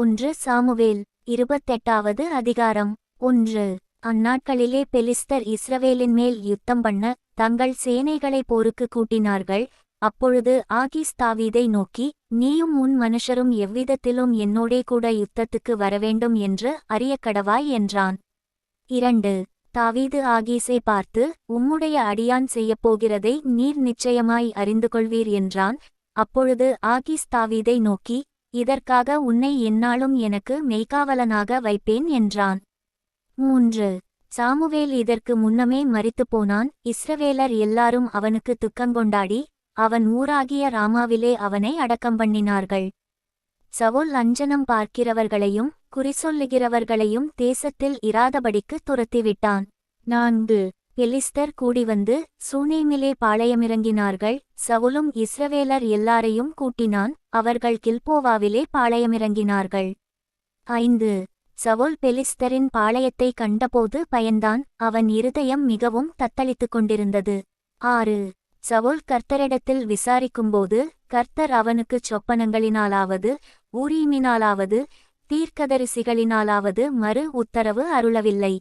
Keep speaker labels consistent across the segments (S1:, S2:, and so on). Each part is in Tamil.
S1: ஒன்று சாமுவேல் இருபத்தெட்டாவது அதிகாரம். ஒன்று. அந்நாட்களிலே பெலிஸ்தர் இஸ்ரவேலின் மேல் யுத்தம் பண்ண தங்கள் சேனைகளை போருக்கு கூட்டினார்கள். அப்பொழுது ஆகிஸ் தாவீதை நோக்கி நீயும் உன் மனுஷரும் எவ்விதத்திலும் என்னோடே கூட யுத்தத்துக்கு வரவேண்டும் என்று அறியக்கடவாய் என்றான். இரண்டு. தாவீது ஆகீஸை பார்த்து உம்முடைய அடியான் செய்யப்போகிறதை நீர் நிச்சயமாய் அறிந்து கொள்வீர் என்றான். அப்பொழுது ஆகிஸ் தாவீதை நோக்கி இதற்காக உன்னை எந்நாளும் எனக்கு மெய்காவலனாக வைப்பேன் என்றான். மூன்று. சாமுவேல் இதற்கு முன்னமே மரித்துப் போனான். இஸ்ரவேலர் எல்லாரும் அவனுக்கு துக்கங்கொண்டாடி அவன் ஊராகிய ராமாவிலே அவனை அடக்கம் பண்ணினார்கள். சவுல் அஞ்சனம் பார்க்கிறவர்களையும் குறிசொல்லுகிறவர்களையும் தேசத்தில் இராதபடிக்கு துரத்திவிட்டான். நான்கு. பெலிஸ்தர் கூடிவந்து சூனேமிலே பாளையமிறங்கினார்கள். சவுலும் இஸ்ரவேலர் எல்லாரையும் கூட்டினான். அவர்கள் கில்போவாவிலே பாளையமிறங்கினார்கள். ஐந்து. சவுல் பெலிஸ்தரின் பாளையத்தை கண்டபோது பயந்தான். அவன் இருதயம் மிகவும் தத்தளித்துக் கொண்டிருந்தது. ஆறு. சவுல் கர்த்தரிடத்தில் விசாரிக்கும்போது கர்த்தர் அவனுக்குச் சொப்பனங்களினாலாவது ஊரீமினாலாவது தீர்க்கதரிசிகளினாலாவது மறு உத்தரவு அருளவில்லை.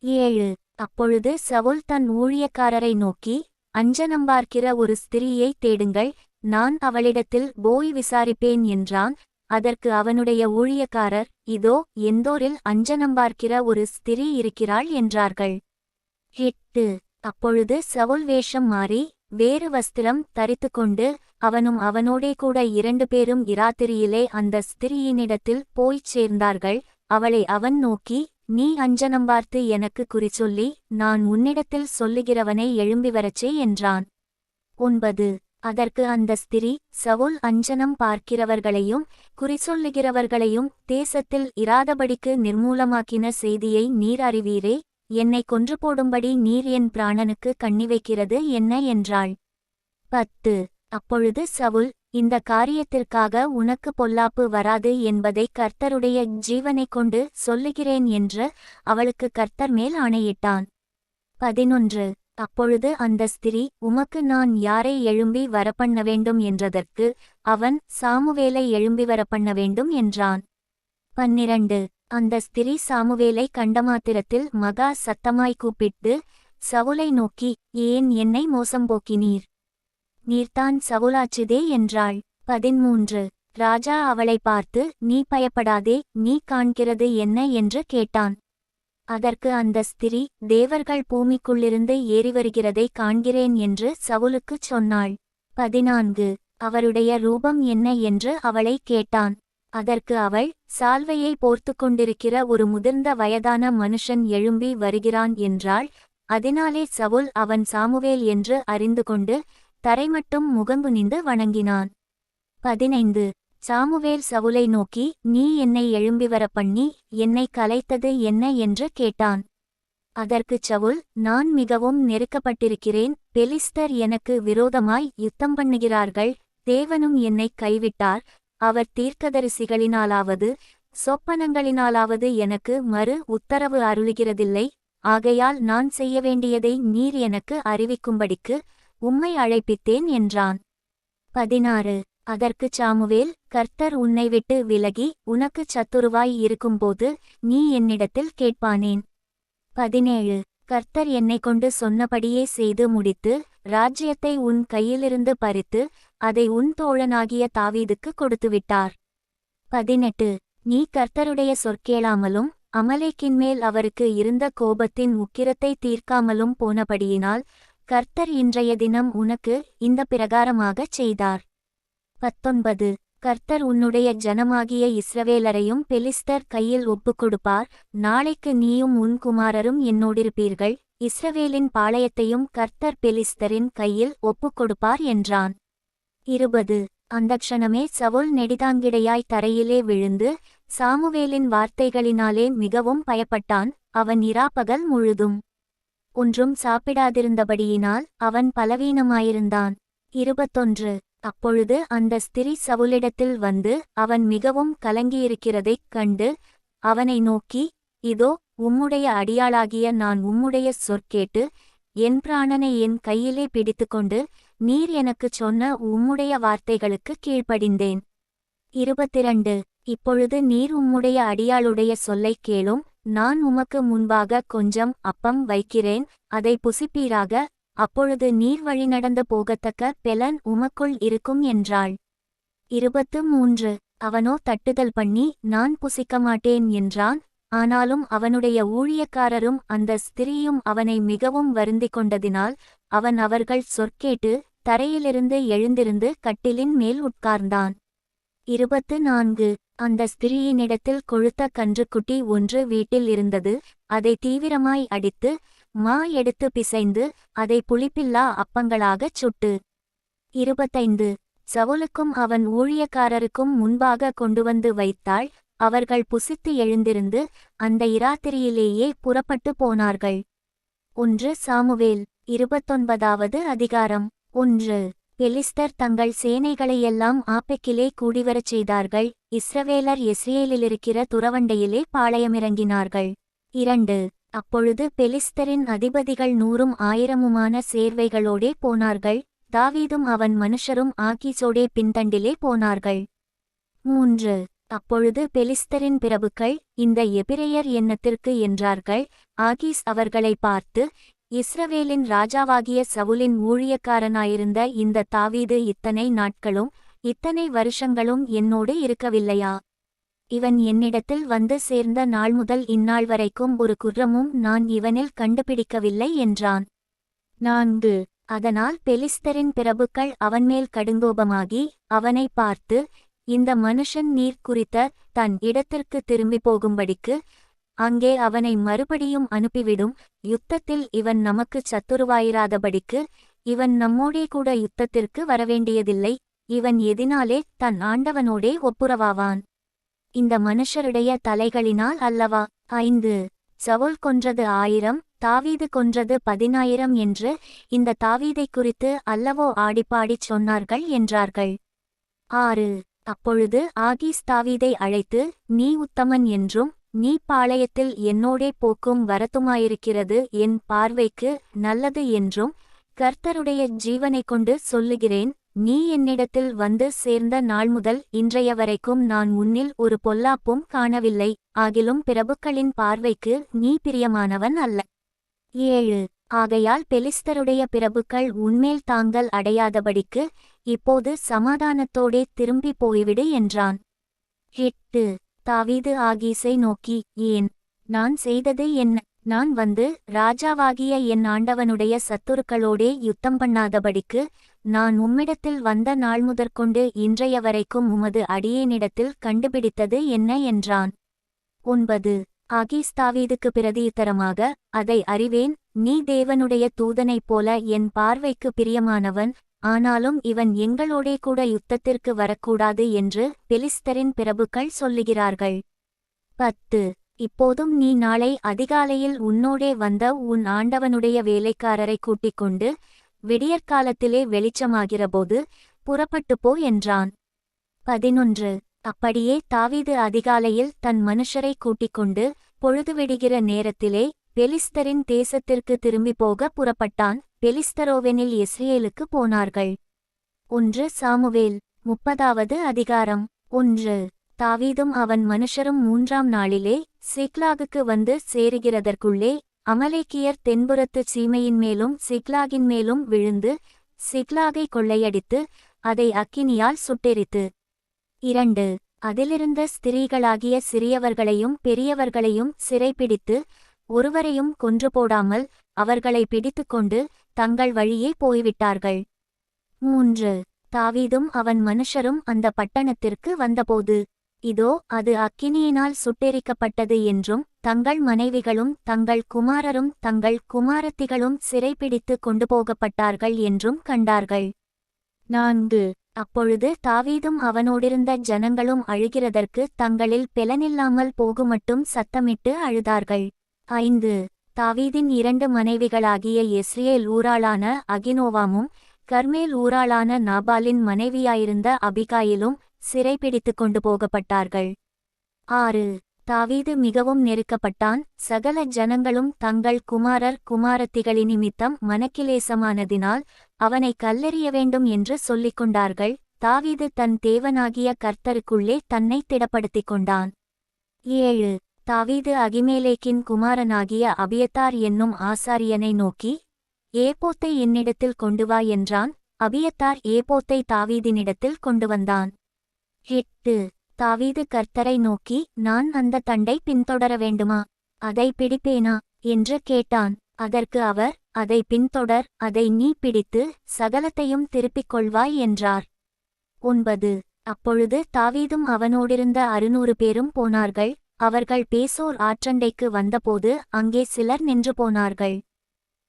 S1: ஏழு. அப்பொழுது சவுல் தன் ஊழியக்காரரை நோக்கி அஞ்சனம் பார்க்கிற ஒரு ஸ்திரீயை தேடுங்கள் நான் அவளிடத்தில் போய் விசாரிப்பேன் என்றான். அதற்கு அவனுடைய ஊழியக்காரர் இதோ எந்தோரில் அஞ்சனம் பார்க்கிற ஒரு ஸ்திரீ இருக்கிறாள் என்றார்கள். எட்டு. அப்பொழுது சவுல் வேஷம் மாறி வேறு வஸ்திரம் தரித்துக்கொண்டு அவனும் அவனோடே கூட இரண்டு பேரும் இராத்திரியிலே அந்த ஸ்திரீயினிடத்தில் போய்ச் சேர்ந்தார்கள். அவளை அவன் நோக்கி நீ அஞ்சனம் பார்த்து எனக்கு குறிச்சொல்லி நான் உன்னிடத்தில் சொல்லுகிறவனை எழும்பி வரச்சே என்றான். ஒன்பது. அதற்கு அந்த ஸ்திரீ சவுல் அஞ்சனம் பார்க்கிறவர்களையும் குறிச்சொல்லுகிறவர்களையும் தேசத்தில் இராதபடிக்கு நிர்மூலமாக்கின செய்தியை நீர் அறிவீரே என்னை கொன்று போடும்படி நீர் என் பிராணனுக்கு கண்ணி வைக்கிறது என்ன என்றாள். பத்து. அப்பொழுது சவுல் இந்த காரியத்திற்காக உனக்கு பொல்லாப்பு வராது என்பதை கர்த்தருடைய ஜீவனைக் கொண்டு சொல்லுகிறேன் என்று அவளுக்கு கர்த்தர் மேல் ஆணையிட்டான். பதினொன்று. அப்பொழுது அந்த ஸ்திரீ உமக்கு நான் யாரை எழும்பி வரப்பண்ண வேண்டும் என்றதற்கு அவன் சாமுவேலை எழும்பி வரப்பண்ண வேண்டும் என்றான். பன்னிரண்டு. அந்த ஸ்திரீ சாமுவேலை கண்டமாத்திரத்தில் மகா சத்தமாய் கூப்பிட்டு சவுலை நோக்கி ஏன் என்னை மோசம் போக்கினீர் நீர்தான் சவுலாச்சுதே என்றாள். பதிமூன்று ராஜா அவளை பார்த்து நீ பயப்படாதே நீ காண்கிறது என்ன? என்று கேட்டான். அதற்கு அந்த ஸ்திரீ தேவர்கள் பூமிக்குள்ளிருந்து ஏறி வருகிறதை காண்கிறேன் என்று சவுலுக்குச் சொன்னாள். பதினான்கு. அவருடைய ரூபம் என்ன? என்று அவளை கேட்டான். அதற்கு அவள் சால்வையை போர்த்து கொண்டிருக்கிற ஒரு முதிர்ந்த வயதான மனுஷன் எழும்பி வருகிறான் என்றாள். அதனாலே சவுல் அவன் சாமுவேல் என்று அறிந்து கொண்டு தரைமட்டும் முகங்குனிந்து வணங்கினான். பதினைந்து. சாமுவேல் சவுலை நோக்கி நீ என்னை எழும்பி வர பண்ணி என்னை கலைத்தது என்ன என்று கேட்டான். அதற்குச் சவுல் நான் மிகவும் நெருக்கப்பட்டிருக்கிறேன் பெலிஸ்தர் எனக்கு விரோதமாய் யுத்தம் பண்ணுகிறார்கள் தேவனும் என்னை கைவிட்டார் அவர் தீர்க்கதரிசிகளினாலாவது சொப்பனங்களினாலாவது எனக்கு மறு உத்தரவு அருளுகிறதில்லை ஆகையால் நான் செய்ய வேண்டியதை நீர் எனக்கு அறிவிக்கும்படிக்கு உம்மை அழைப்பித்தேன் என்றான். பதினாறு. அதற்குச் சாமுவேல் கர்த்தர் உன்னை விட்டு விலகி உனக்குச் சத்துருவாய் இருக்கும்போது நீ என்னிடத்தில் கேட்பானேன்? பதினேழு. கர்த்தர் என்னைக் கொண்டு சொன்னபடியே செய்து முடித்து ராஜ்யத்தை உன் கையிலிருந்து பறித்து அதை உன் தோழனாகிய தாவீதுக்கு கொடுத்துவிட்டார். பதினெட்டு. நீ கர்த்தருடைய சொற்கேளாமலும் அமலேக்கின்மேல் அவருக்கு இருந்த கோபத்தின் உக்கிரத்தை தீர்க்காமலும் போனபடியினால் கர்த்தர் இன்றைய தினம் உனக்கு இந்த பிரகாரமாகச் செய்தார். பத்தொன்பது. கர்த்தர் உன்னுடைய ஜனமாகிய இஸ்ரவேலரையும் பெலிஸ்தர் கையில் ஒப்புக்கொடுப்பார். நாளைக்கு நீயும் உன் குமாரரும் என்னோடிருப்பீர்கள். இஸ்ரவேலின் பாளையத்தையும் கர்த்தர் பெலிஸ்தரின் கையில் ஒப்புக்கொடுப்பார் என்றான். இருபது. அந்த க்ஷணமே சவுல் நெடிதாங்கிடையாய் தரையிலே விழுந்து சாமுவேலின் வார்த்தைகளினாலே மிகவும் பயப்பட்டான். அவன் இராப்பகல் முழுதும். ஒன்றும் சாப்பிடாதிருந்தபடியினால் அவன் பலவீனமாயிருந்தான். இருபத்தொன்று. அப்பொழுது அந்த ஸ்திரீ சவுலிடத்தில் வந்து அவன் மிகவும் கலங்கியிருக்கிறதைக் கண்டு அவனை நோக்கி இதோ உம்முடைய அடியாளாகிய நான் உம்முடைய சொற்கேட்டு என் பிராணனை என் கையிலே பிடித்துக்கொண்டு நீர் எனக்குச் சொன்ன உம்முடைய வார்த்தைகளுக்கு கீழ்ப்படிந்தேன். இருபத்திரண்டு. இப்பொழுது நீர் உம்முடைய அடியாளுடைய சொல்லைக் கேளும் நான் உமக்கு முன்பாக கொஞ்சம் அப்பம் வைக்கிறேன் அதை புசிப்பீராக அப்பொழுது நீர் வழிநடந்து போகத்தக்க பெலன் உமக்குள் இருக்கும் என்றாள். இருபத்து மூன்று அவனோ தட்டுதல் பண்ணி நான் புசிக்க மாட்டேன் என்றான் ஆனாலும் அவனுடைய ஊழியக்காரரும் அந்த ஸ்திரீயும் அவனை மிகவும் வருந்திக் கொண்டதினால் அவன் அவர்கள் சொற்கேட்டு தரையிலிருந்து எழுந்திருந்து கட்டிலின் மேல் உட்கார்ந்தான். இருபத்து நான்கு அந்த ஸ்திரீயினிடத்தில் கொழுத்த கன்றுக்குட்டி ஒன்று வீட்டில் இருந்தது. அதை தீவிரமாய் அடித்து மா எடுத்து பிசைந்து அதை புளிப்பில்லா அப்பங்களாகச் சுட்டு. இருபத்தைந்து. சவுலுக்கும் அவன் ஊழியக்காரருக்கும் முன்பாக கொண்டுவந்து வைத்தாள். அவர்கள் புசித்து எழுந்திருந்து அந்த இராத்திரியிலேயே புறப்பட்டு போனார்கள். ஒன்று சாமுவேல். இருபத்தொன்பதாவது அதிகாரம். ஒன்று. பெலிஸ்தர் தங்கள் சேனைகளையெல்லாம் ஆப்பெக்கிலே கூடிவரச் செய்தார்கள். இஸ்ரவேலர் இஸ்ரேலிலிருக்கிற துறவண்டையிலே பாளையமிறங்கினார்கள். இரண்டு அப்பொழுது பெலிஸ்தரின் அதிபதிகள் நூறும் ஆயிரமுமான சேர்வைகளோடே போனார்கள். தாவீதும் அவன் மனுஷரும் ஆக்கீசோடே பின்தண்டிலே போனார்கள். மூன்று அப்பொழுது பெலிஸ்தரின் பிரபுக்கள் இந்த எபிரேயர் எண்ணத்திற்கு என்றார்கள். ஆகீஸ் அவர்களை பார்த்து இஸ்ரவேலின் ராஜாவாகிய சவுலின் ஊழியக்காரனாயிருந்த இந்த தாவீது இத்தனை நாட்களும் இத்தனை வருஷங்களும் என்னோடு இருக்கவில்லையா? இவன் என்னிடத்தில் வந்து சேர்ந்த நாள் முதல் இந்நாள் வரைக்கும் ஒரு குற்றமும் நான் இவனில் கண்டுபிடிக்கவில்லை என்றான். நான்கு. அதனால் பெலிஸ்தரின் பிரபுக்கள் அவன்மேல் கடுங்கோபமாகி அவனை பார்த்து இந்த மனுஷன் நீர் குறித்த தன் இடத்திற்கு திரும்பி போகும்படிக்கு அங்கே அவனை மறுபடியும் அனுப்பிவிடும். யுத்தத்தில் இவன் நமக்குச் சத்துருவாயிராதபடிக்கு இவன் நம்மோடே கூட யுத்தத்திற்கு வரவேண்டியதில்லை. இவன் எதினாலே தன் ஆண்டவனோடே ஒப்புரவாவான். இந்த மனுஷருடைய தலைகளினால் அல்லவா? ஐந்து. சவுல் கொன்றது ஆயிரம் தாவீது கொன்றது பதினாயிரம் என்று இந்த தாவீதை குறித்து அல்லவோ ஆடிப்பாடிச் சொன்னார்கள் என்றார்கள். ஆறு. அப்பொழுது ஆகீஸ் தாவீதை அழைத்து நீ உத்தமன் என்றும் நீ பாளையத்தில் என்னோடே போக்கும் வரத்துமாயிருக்கிறது என் பார்வைக்கு நல்லது என்றும் கர்த்தருடைய ஜீவனைக் கொண்டு சொல்லுகிறேன் நீ என்னிடத்தில் வந்து சேர்ந்த நாள் முதல் இன்றைய வரைக்கும் நான் உன்னில் ஒரு பொல்லாப்பும் காணவில்லை ஆகிலும் பிரபுக்களின் பார்வைக்கு நீ பிரியமானவன் அல்ல. ஏழு ஆகையால் பெலிஸ்தருடைய பிரபுக்கள் உன்மேல் தாங்கள் அடையாதபடிக்கு இப்போது சமாதானத்தோடே திரும்பி போய்விடு என்றான். எட்டு தாவீது ஆகீஸை நோக்கி ஏன்? நான் செய்தது என்ன? நான் வந்து ராஜாவாகிய என் ஆண்டவனுடைய சத்துருக்களோடே யுத்தம் பண்ணாதபடிக்கு நான் உம்மிடத்தில் வந்த நாள் முதற்கொண்டு இன்றைய வரைக்கும் உமது அடியேனிடத்தில் கண்டுபிடித்தது என்ன? என்றான். ஒன்பது. ஆகீஸ் தாவீதுக்கு பிரதியுத்தரமாக அதை அறிவேன். நீ தேவனுடைய தூதனைப் போல என் பார்வைக்கு பிரியமானவன். ஆனாலும் இவன் எங்களோடே கூட யுத்தத்திற்கு வரக்கூடாது என்று பெலிஸ்தரின் பிரபுக்கள் சொல்லுகிறார்கள். பத்து. இப்போதும் நீ நாளை அதிகாலையில் உன்னோடே வந்த உன் ஆண்டவனுடைய வேலைக்காரரை கூட்டிக் கொண்டு விடியற்காலத்திலே வெளிச்சமாகிறபோது புறப்பட்டு போ என்றான். பதினொன்று. அப்படியே தாவீது அதிகாலையில் தன் மனுஷரை கூட்டிக் கொண்டு பொழுது விடுகிற நேரத்திலே பெலிஸ்தரின் தேசத்திற்கு திரும்பி போக புறப்பட்டான். பெலிஸ்தரோவெனில் இஸ்ரேலுக்கு போனார்கள். ஒன்று சாமுவேல் முப்பதாவது அதிகாரம். ஒன்று தாவீதும் அவன் மனுஷரும் மூன்றாம் நாளிலே சிக்லாகுக்கு வந்து சேருகிறதற்குள்ளே அமலேக்கியர் தென்புறத்துச் சீமையின் மேலும் சிக்லாகின் மேலும் விழுந்து சிக்லாகை கொள்ளையடித்து அதை அக்கினியால் சுட்டெரித்து. இரண்டு அதிலிருந்த ஸ்திரீகளாகிய சிறியவர்களையும் பெரியவர்களையும் சிறைப்பிடித்து ஒருவரையும் கொன்று போடாமல் அவர்களை பிடித்துக்கொண்டு தங்கள் வழியே போய்விட்டார்கள். மூன்று. தாவீதும் அவன் மனுஷரும் அந்த பட்டணத்திற்கு வந்தபோது இதோ அது அக்கினியினால் சுட்டெரிக்கப்பட்டது என்றும் தங்கள் மனைவிகளும் தங்கள் குமாரரும் தங்கள் குமாரத்திகளும் சிறைப்பிடித்து கொண்டு போகப்பட்டார்கள் என்றும் கண்டார்கள். நான்கு. அப்பொழுது தாவீதும் அவனோடிருந்த ஜனங்களும் அழுகிறதற்கு தங்களில் பெலனில்லாமல் போகுமட்டும் சத்தமிட்டு அழுதார்கள். ஐந்து. தாவீதின் இரண்டு மனைவிகளாகிய எஸ்ரியேல் ஊராளான அகினோவாமும் கர்மேல் ஊராளான நாபாலின் மனைவியாயிருந்த அபிகாயிலும் சிறைப்பிடித்துக் கொண்டு போகப்பட்டார்கள். ஆறு. தாவீது மிகவும் நெருக்கப்பட்டான். சகல ஜனங்களும் தங்கள் குமாரர் குமாரத்திகளின் நிமித்தம் மனக்கிலேசமானதினால் அவனை கல்லெறிய வேண்டும் என்று சொல்லிக் கொண்டார்கள். தாவீது தன் தேவனாகிய கர்த்தருக்குள்ளே தன்னை திடப்படுத்திக் கொண்டான். ஏழு. தாவீது அகிமேலேக்கின் குமாரனாகிய அபியத்தார் என்னும் ஆசாரியனை நோக்கி ஏபோத்தை என்னிடத்தில் கொண்டு வா என்றான். அபியத்தார் ஏபோத்தை தாவீதினிடத்தில் கொண்டு வந்தான். எட்டு. தாவீது கர்த்தரை நோக்கி நான் அந்த தண்டை பின்தொடர வேண்டுமா? அதை பிடிப்பேனா என்று கேட்டான். அதற்கு அவர் அதை பின்தொடர் அதை நீ பிடித்து சகலத்தையும் திருப்பிக் கொள்வாய் என்றார். ஒன்பது. அப்பொழுது தாவீதும் அவனோடிருந்த அறுநூறு பேரும் போனார்கள். அவர்கள் பேசோர் ஆற்றண்டைக்கு வந்தபோது அங்கே சிலர் நின்று போனார்கள்.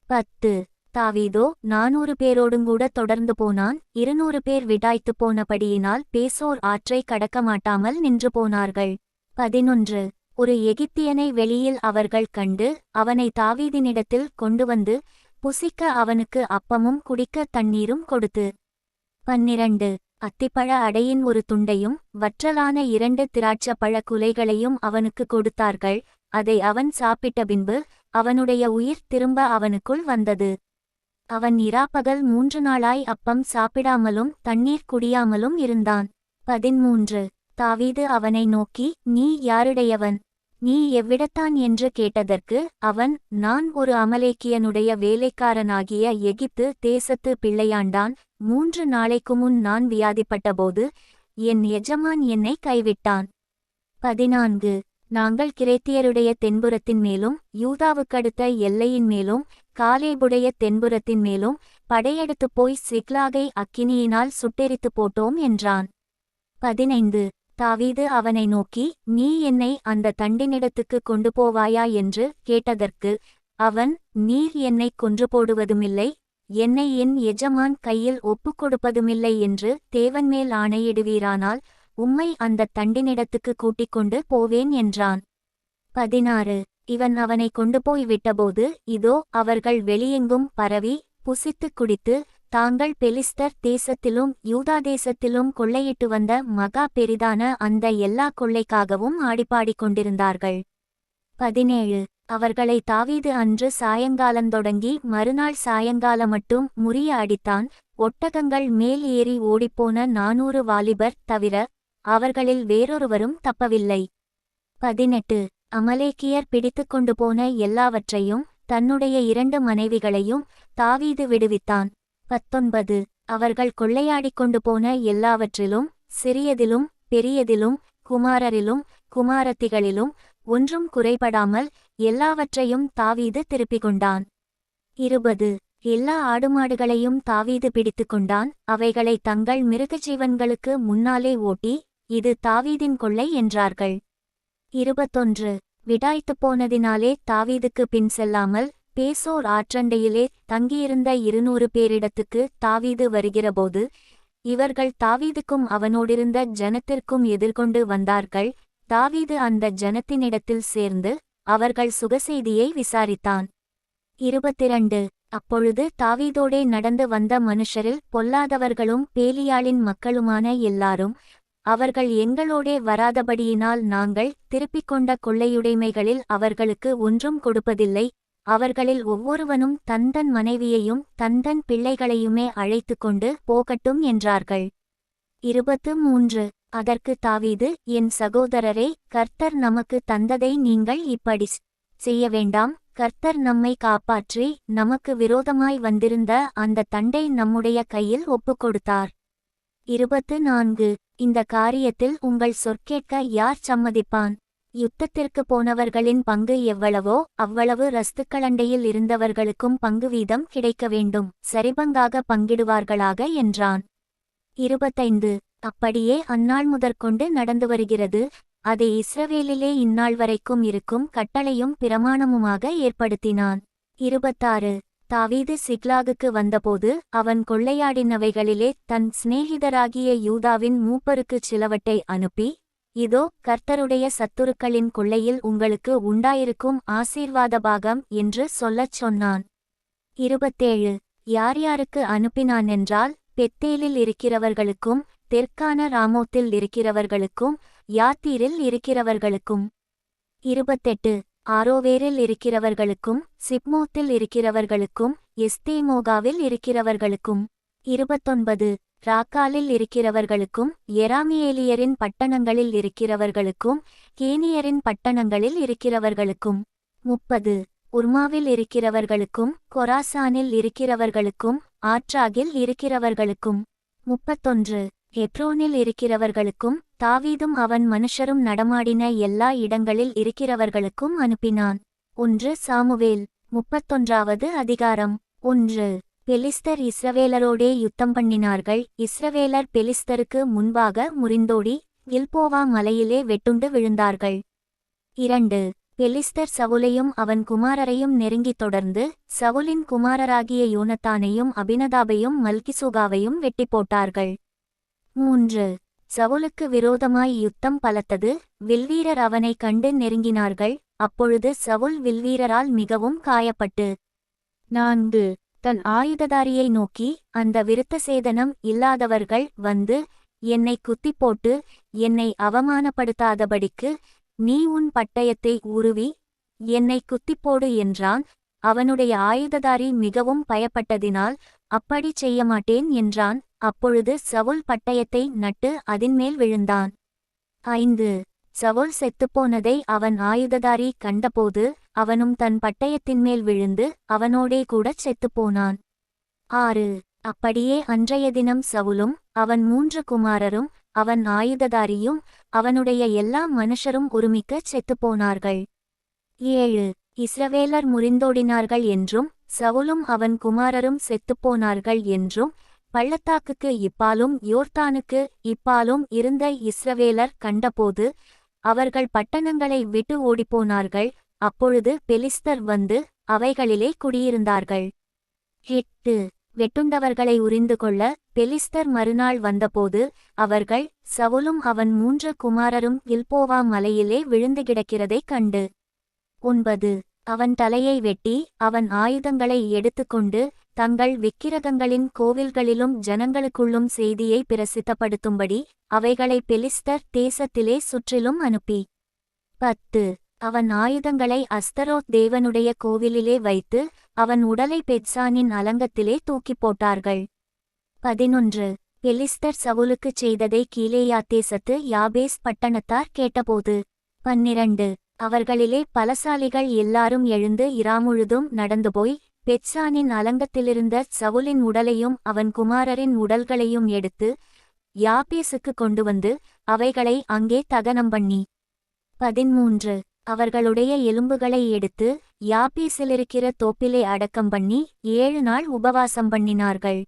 S1: பத்து. தாவீதோ நானூறு பேரோடுங்கூட தொடர்ந்து போனான். இருநூறு பேர் விடாய்த்து போனபடியினால் பேசோர் ஆற்றை கடக்க மாட்டாமல் நின்று போனார்கள். பதினொன்று. ஒரு எகிப்தியனை வெளியில் அவர்கள் கண்டு அவனை தாவீதினிடத்தில் கொண்டு வந்து புசிக்க அவனுக்கு அப்பமும் குடிக்க தண்ணீரும் கொடுத்து. பன்னிரண்டு. அத்திப்பழ அடையின் ஒரு துண்டையும் வற்றலான இரண்டு திராட்சப்பழ குலைகளையும் அவனுக்கு கொடுத்தார்கள். அதை அவன் சாப்பிட்ட பின்பு அவனுடைய உயிர் திரும்ப அவனுக்குள் வந்தது. அவன் இராப்பகல் மூன்று நாளாய் அப்பம் சாப்பிடாமலும் தண்ணீர் குடியாமலும் இருந்தான். பதிமூன்று தாவீது அவனை நோக்கி நீ யாருடையவன்? நீ எவ்விடத்தான் என்று கேட்டதற்கு அவன் நான் ஒரு அமலேக்கியனுடைய வேலைக்காரனாகிய எகிப்து தேசத்து பிள்ளையாண்டான். மூன்று நாளைக்கு முன் நான் வியாதிப்பட்டபோது என் எஜமான் என்னை கைவிட்டான். பதினான்கு. நாங்கள் கிரேத்தியருடைய தென்புறத்தின் மேலும் யூதாவுக்கடுத்த எல்லையின் மேலும் காலேபுடைய தென்புறத்தின் மேலும் படையெடுத்துப் போய் சிக்லாகை அக்கினியினால் சுட்டெரித்துப் போட்டோம் என்றான். பதினைந்து. தாவீது அவனை நோக்கி நீ என்னை அந்த தண்டினிடத்துக்கு கொண்டு போவாயா என்று கேட்டதற்கு அவன் நீர் என்னை கொன்று போடுவதுமில்லை என்னை என் எஜமான் கையில் ஒப்புக் கொடுப்பதுமில்லை என்று தேவன்மேல் ஆணையிடுவீரானால் உம்மை அந்த தண்டினிடத்துக்கு கூட்டிக் கொண்டு போவேன் என்றான். பதினாறு. இவன் அவனை கொண்டு போய் விட்டபோது இதோ அவர்கள் வெளியெங்கும் பரவி புசித்துக் குடித்து தாங்கள் பெலிஸ்தர் தேசத்திலும் யூதா தேசத்திலும் கொள்ளையிட்டு வந்த மகா பெரிதான அந்த எல்லா கொள்ளைக்காகவும் ஆடிப்பாடிக் கொண்டிருந்தார்கள். பதினேழு. அவர்களை தாவீது அன்று சாயங்காலந்தொடங்கி மறுநாள் சாயங்காலம் மட்டும் முறிய அடித்தான். ஒட்டகங்கள் மேல் ஏறி ஓடிப்போன நானூறு வாலிபர் தவிர அவர்களில் வேறொருவரும் தப்பவில்லை. பதினெட்டு. அமலேக்கியர் பிடித்துக் கொண்டு போன எல்லாவற்றையும் தன்னுடைய இரண்டு மனைவிகளையும் தாவீது விடுவித்தான். பத்தொன்பது. அவர்கள் கொள்ளையாடிக் கொண்டு போன எல்லாவற்றிலும் சிறியதிலும் பெரியதிலும் குமாரரிலும் குமாரத்திகளிலும் ஒன்றும் குறைபடாமல் எல்லாவற்றையும் தாவீது திருப்பிக் கொண்டான். இருபது. எல்லா ஆடுமாடுகளையும் தாவீது பிடித்துக் கொண்டான். அவைகளை தங்கள் மிருகஜீவன்களுக்கு முன்னாலே ஓட்டி இது தாவீதின் கொள்ளை என்றார்கள். இருபத்தொன்று. விடாய்த்துப் போனதினாலே தாவீதுக்கு பின் செல்லாமல் பேசோர் ஆற்றண்டையிலே தங்கியிருந்த இருநூறு பேரிடத்துக்கு தாவீது வருகிறபோது இவர்கள் தாவீதுக்கும் அவனோடிருந்த ஜனத்திற்கும் எதிர்கொண்டு வந்தார்கள். தாவீது அந்த ஜனத்தினிடத்தில் சேர்ந்து அவர்கள் சுகசெய்தியை விசாரித்தான். இருபத்திரண்டு. அப்பொழுது தாவீதோடே நடந்து வந்த மனுஷரில் பொல்லாதவர்களும் பேலியாளின் மக்களுமான எல்லாரும் அவர்கள் எங்களோடே வராதபடியினால் நாங்கள் திருப்பிக் கொண்ட கொள்ளையுடைமைகளில் அவர்களுக்கு ஒன்றும் கொடுப்பதில்லை. அவர்களில் ஒவ்வொருவனும் தந்தன் மனைவியையும் தந்தன் பிள்ளைகளையுமே அழைத்து கொண்டு போகட்டும் என்றார்கள். இருபத்து மூன்று. அதற்கு தாவீது என் சகோதரரே கர்த்தர் நமக்கு தந்ததை நீங்கள் இப்படி செய்ய வேண்டாம். கர்த்தர் நம்மை காப்பாற்றி நமக்கு விரோதமாய் வந்திருந்த அந்த தண்டை நம்முடைய கையில் ஒப்புக் கொடுத்தார் இருபத்து நான்கு. இந்த காரியத்தில் உங்கள் சொற்கேட்க யார் சம்மதிப்பான்? யுத்தத்திற்கு போனவர்களின் பங்கு எவ்வளவோ அவ்வளவு ரஸ்துக்களண்டையில் இருந்தவர்களுக்கும் பங்கு வீதம் கிடைக்க வேண்டும். சரிபங்காக பங்கிடுவார்களாக என்றான். இருபத்தைந்து. அப்படியே அந்நாள் முதற்கொண்டு நடந்து வருகிறது. அதை இஸ்ரவேலிலே இந்நாள் வரைக்கும் இருக்கும் கட்டளையும் பிரமாணமுமாக ஏற்படுத்தினான். இருபத்தாறு. தாவீது சிக்லாகுக்கு வந்தபோது அவன் கொள்ளையாடினவைகளிலே தன் சிநேகிதராகிய யூதாவின் மூப்பருக்குச் சிலவட்டை அனுப்பி இதோ கர்த்தருடைய சத்துருக்களின் கொள்ளையில் உங்களுக்கு உண்டாயிருக்கும் ஆசீர்வாத பாகம் என்று சொல்லச் சொன்னான். இருபத்தேழு. யார் யாருக்கு அனுப்பினான் என்றால் பெத்தேலில் இருக்கிறவர்களுக்கும் தெற்கான ராமோத்தில் இருக்கிறவர்களுக்கும் யாத்தீரில் இருக்கிறவர்களுக்கும். இருபத்தெட்டு. ஆரோவேரில் இருக்கிறவர்களுக்கும் சிப்மோத்தில் இருக்கிறவர்களுக்கும் எஸ்தேமோகாவில் இருக்கிறவர்களுக்கும். இருபத்தொன்பது. ராக்காலில் இருக்கிறவர்களுக்கும் எராமியேலியரின் பட்டணங்களில் இருக்கிறவர்களுக்கும் கேனியரின் பட்டணங்களில் இருக்கிறவர்களுக்கும். முப்பது. உர்மாவில் இருக்கிறவர்களுக்கும் கொராசானில் இருக்கிறவர்களுக்கும் ஆற்றாகில் இருக்கிறவர்களுக்கும். முப்பத்தொன்று. ஹெப்ரோனில் இருக்கிறவர்களுக்கும் தாவீதும் அவன் மனுஷரும் நடமாடின எல்லா இடங்களில் இருக்கிறவர்களுக்கும் அனுப்பினான். ஒன்று சாமுவேல். முப்பத்தொன்றாவது அதிகாரம். ஒன்று. பெலிஸ்தர் இஸ்ரவேலரோடே யுத்தம் பண்ணினார்கள். இஸ்ரவேலர் பெலிஸ்தருக்கு முன்பாக முறிந்தோடி கில்போவா மலையிலே வெட்டுண்டு விழுந்தார்கள். இரண்டு பெலிஸ்தர் சவுலையும் அவன் குமாரரையும் நெருங்கித் தொடர்ந்து சவுலின் குமாரராகிய யோனத்தானையும் அபினதாபையும் மல்கிசூகாவையும் வெட்டி போட்டார்கள். மூன்று சவுலுக்கு விரோதமாய் யுத்தம் பலத்தது வில்வீரர் அவனைக் கண்டு நெருங்கினார்கள். அப்பொழுது சவுல் வில்வீரரால் மிகவும் காயப்பட்டு. நான்கு தன் ஆயுததாரியை நோக்கி அந்த விருத்த சேதனம் இல்லாதவர்கள் வந்து என்னை குத்தி போட்டு என்னை அவமானப்படுத்தாதபடிக்கு நீ உன் பட்டயத்தை உருவி என்னை குத்திப்போடு என்றான். அவனுடைய ஆயுததாரி மிகவும் பயப்பட்டதினால் அப்படிச் செய்ய மாட்டேன் என்றான். அப்பொழுது சவுல் பட்டயத்தை நட்டு அதின்மேல் விழுந்தான். ஐந்து. சவுல் செத்துப்போனதை அவன் ஆயுததாரி கண்டபோது அவனும் தன் பட்டயத்தின்மேல் விழுந்து அவனோடே கூடச் செத்துப்போனான் ஆறு. அப்படியே அன்றைய தினம் சவுலும் அவன் மூன்று குமாரரும் அவன் ஆயுததாரியும் அவனுடைய எல்லா மனுஷரும் ஒருமிக்கச் செத்துப்போனார்கள் ஏழு. இஸ்ரவேலர் முறிந்தோடினார்கள் என்றும் சவுலும் அவன் குமாரரும் செத்துப்போனார்கள் என்றும் பள்ளத்தாக்குக்கு இப்பாலும் யோர்தானுக்கு இப்பாலும் இருந்த இஸ்ரவேலர் கண்டபோது அவர்கள் பட்டணங்களை விட்டு ஓடிப்போனார்கள் அப்பொழுது பெலிஸ்தர் வந்து அவைகளிலே குடியிருந்தார்கள். எட்டு. வெட்டுண்டவர்களை உரிந்து கொள்ள பெலிஸ்தர் மறுநாள் வந்தபோது அவர்கள் சவுலும் அவன் மூன்று குமாரரும் இல்போவா மலையிலே விழுந்து கிடக்கிறதைக் கண்டு. ஒன்பது. அவன் தலையை வெட்டி அவன் ஆயுதங்களை எடுத்துக்கொண்டு தங்கள் விக்கிரகங்களின் கோவில்களிலும் ஜனங்களுக்குள்ளும் செய்தியை பிரசித்தப்படுத்தும்படி அவைகளை பெலிஸ்தர் தேசத்திலே சுற்றிலும் அனுப்பி. பத்து. அவன் ஆயுதங்களை அஸ்தரோத் தேவனுடைய கோவிலிலே வைத்து அவன் உடலை பெட்சானின் அலங்கத்திலே தூக்கிப் போட்டார்கள். பதினொன்று. பெலிஸ்தர் சவுலுக்குச் செய்ததை கீழேயாத்தேசத்து யாபேஸ் பட்டணத்தார் கேட்டபோது பன்னிரண்டு. அவர்களிலே பலசாலிகள் எல்லாரும் எழுந்து இராமுழுதும் நடந்துபோய் பெட்சானின் அலங்கத்திலிருந்த சவுலின் உடலையும் அவன் குமாரரின் உடல்களையும் எடுத்து யாபேசுக்கு கொண்டு வந்து அவைகளை அங்கே தகனம் பண்ணி. பதிமூன்று. அவர்களுடைய எலும்புகளை எடுத்து யாப்பீஸிலிருக்கிற தோப்பிலே அடக்கம் பண்ணி ஏழு நாள் உபவாசம் பண்ணினார்கள்.